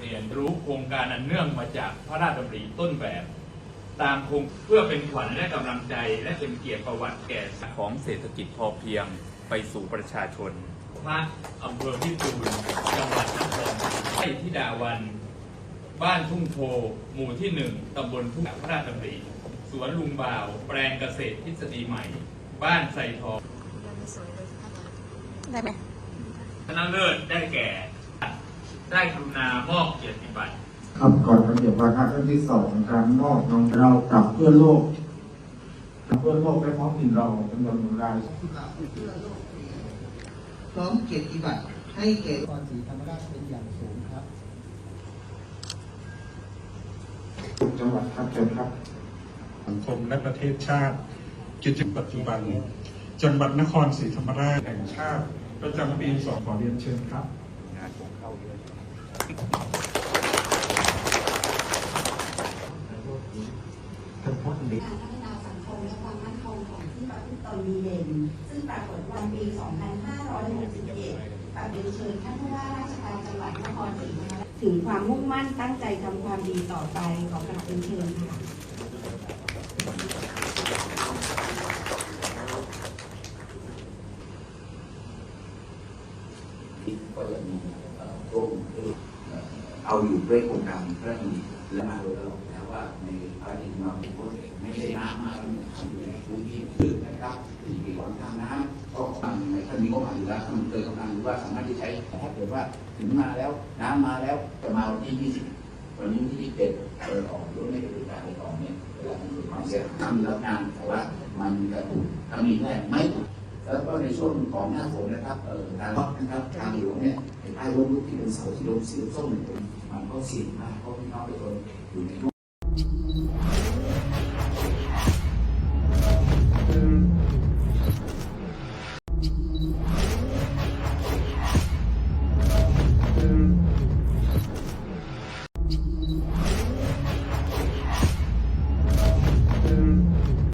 เรียนรู้โครงการอันเนื่องมาจากพระราชดำริต้นแบบ ตามโครงเพื่อเป็นขวัญและกำลังใจ และเป็นเกียรติประวัติแก่ของเศรษฐกิจพอเพียงไปสู่ประชาชน พระอำเภอพิบูลจังหวัดนครไร่ทิดาวัน บ้านทุ่งโพหมู่ที่หนึ่งตำบลทุ่งพระราชดำริสวนลุงบ่าว แปลงเกษตรทฤษฎีใหม่ บ้านไทรทองได้ไหมชนะเลิศได้แก่ ได้กรุณามอบเกียรติบัตรครับก่อนระเบียบวาระขั้นที่สองการมอบน้องเรากับเพื่อนโลกกับเพื่อนโลกและท้องถิ่นเราจำนวนหนึ่งรายพร้อมเกียรติบัตรให้แก่นครศรีธรรมราชเป็นอย่างสูงครับ จังหวัดครับเชิญครับสังคมและประเทศชาติ กิจปัจจุบัน จังหวัดนครศรีธรรมราชแห่งชาติ ประจำปีสองขอเรียนเชิญครับ การพัฒนาสังคมและความมั่นคงของที่ประพฤติตนดีเด่นซึ่งปรากฏวันปี 2567กับเรียนเชิญท่านผู้ว่าราชการจังหวัดนครศรีธรรมราชถึงความมุ่งมั่นตั้งใจทำความดีต่อไปขอกราบเรียนเชิญค่ะิดก็จะมีเอ่อโครงเอาอยู่ด้วยโครงการพระราชดำริและมาโดยตลอดนะว่าในภารกิจของเราเป็นโปรเจกต์ไม่ใช่น้ำมาแล้วทำอยู่ในพื้นที่ลึกนะครับสี่ปีก่อนทางน้ำก็ทางในท่านมีงบประมาณอยู่แล้วท่านเคยกำลังดูว่าสามารถที่ใช้ถ้าเกิดว่าถึงมาแล้วน้ำมาแล้วจะมาวันที่20วันนี้วันที่21เปิดเออออกรือไม่ได้เป็นการเปิดออกเนี่ยเวลามันเกิดความเสียหายทำแล้วงานแต่ว่ามันกระตุกทำอีกแน่ไม่ถูก แล้วก็ในช่วงของหน้าฝนนะครับเอ่อทางรถนะครับทางหลวงเนี่ยไอ้ป้ายรถลุกที่เป็นเสาที่โดนสีส้มเนี่ยมันก็เสี่ยงมากเพราะพี่น้องประชาชนอยู่ใน